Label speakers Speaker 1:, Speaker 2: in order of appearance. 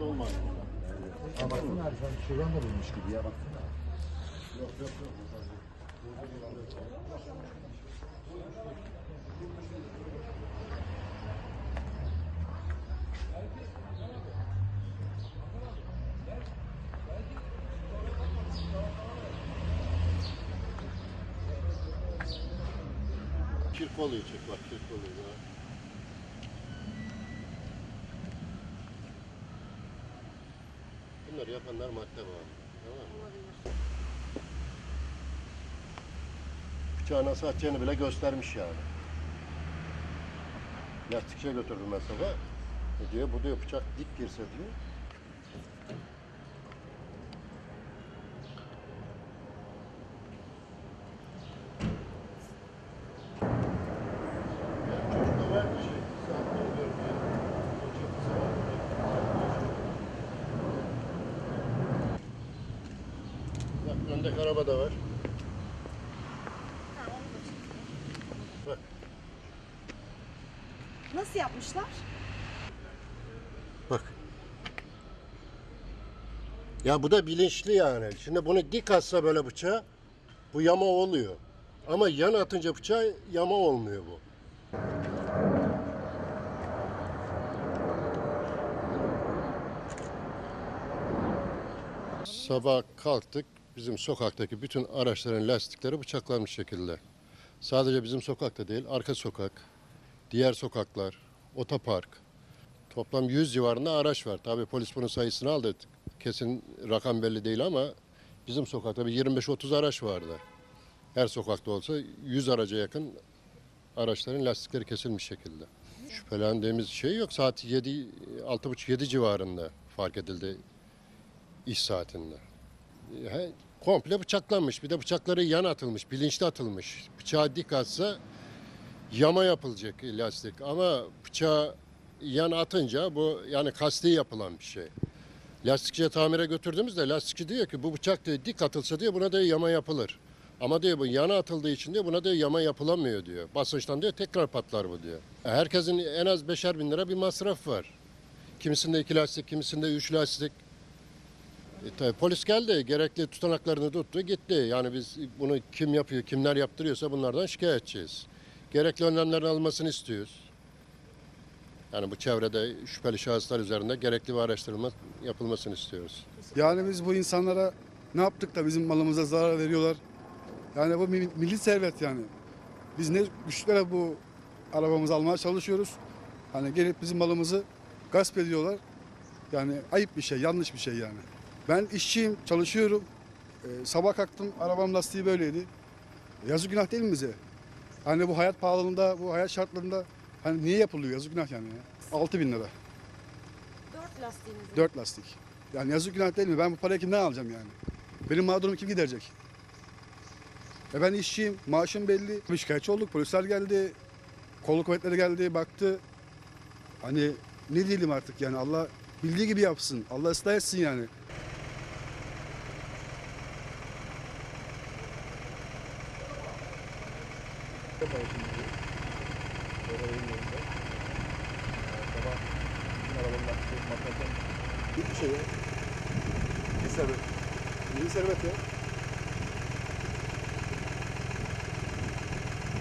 Speaker 1: Normalde olmaz.
Speaker 2: Ha baksana abi sen şuradan da bulmuş gibi ya baksana.
Speaker 1: Yok yok yok. Kirk oluyor çek bak kirk oluyor Bunları yapanlar madde mı? Bıçağı nasıl atacağını bile göstermiş yani. Lastikçiye götürdüm mesela. E diyor bu diyor bıçak dik girse diyor. Çocukta var bir şey. Saat oluyor diye. Çok kısa var. Bak öndeki araba da var. Bak.
Speaker 3: Nasıl yapmışlar?
Speaker 1: Bak. Ya bu da bilinçli yani. Şimdi bunu dik atsa böyle bıçağı bu yama oluyor. Ama yan atınca bıçağı yama olmuyor bu. Sabah kalktık. Bizim sokaktaki bütün araçların lastikleri bıçaklanmış şekilde. Sadece bizim sokakta değil, arka sokak, diğer sokaklar, otopark, Toplam 100 civarında araç var. Tabii polis bunun sayısını aldı. Kesin rakam belli değil ama bizim sokakta bir 25-30 araç vardı. Her sokakta olsa 100 araca yakın araçların lastikleri kesilmiş şekilde. Şüphelendiğimiz şey yok. Saat 7 6.30-7 civarında fark edildi iş saatinde. Komple bıçaklanmış. Bir de bıçakları yan atılmış, bilinçli atılmış. Bıçağı dik atsa yama yapılacak lastik ama bıçağı yan atınca bu yani kasti yapılan bir şey. Lastikçiye tamire götürdüğümüzde lastikçi diyor ki bu bıçak diyor dik atılsa diyor buna diyor yama yapılır. Ama diyor bu yana atıldığı için diyor buna diyor yama yapılamıyor diyor. Basınçtan diyor tekrar patlar bu diyor. Herkesin en az beşer bin lira bir masraf var. Kimisinde iki lastik, kimisinde üç lastik. E, tabii polis geldi, gerekli tutanaklarını tuttu, gitti. Yani biz bunu kim yapıyor, kimler yaptırıyorsa bunlardan şikayetçiyiz. Gerekli önlemlerin alınmasını istiyoruz. Yani bu çevrede şüpheli şahıslar üzerinde gerekli bir araştırma yapılmasını istiyoruz.
Speaker 4: Yani biz bu insanlara ne yaptık da bizim malımıza zarar veriyorlar. Yani bu mi- milli servet yani. Biz ne güçlere bu arabamızı almaya çalışıyoruz. Hani gelip bizim malımızı gasp ediyorlar. Yani ayıp bir şey, yanlış bir şey yani. Ben işçiyim, çalışıyorum. Ee, sabah kalktım, arabam lastiği böyleydi. Yazık günah değil mi bize? Hani bu hayat pahalılığında, bu hayat şartlarında hani niye yapılıyor? Yazık günah yani. ya. 6 bin lira.
Speaker 3: Dört lastiğiniz.
Speaker 4: Dört lastik. Yani yazık günah değil mi? Ben bu parayı kimden alacağım yani? Benim mağdurumu kim giderecek? E ben işçiyim, maaşım belli. Bir şikayetçi olduk, polisler geldi, kolluk kuvvetleri geldi, baktı. Hani ne diyelim artık yani Allah bildiği gibi yapsın. Allah ıslah etsin yani.
Speaker 2: Bir şey ya. Bir servet.
Speaker 4: Milli servet ya.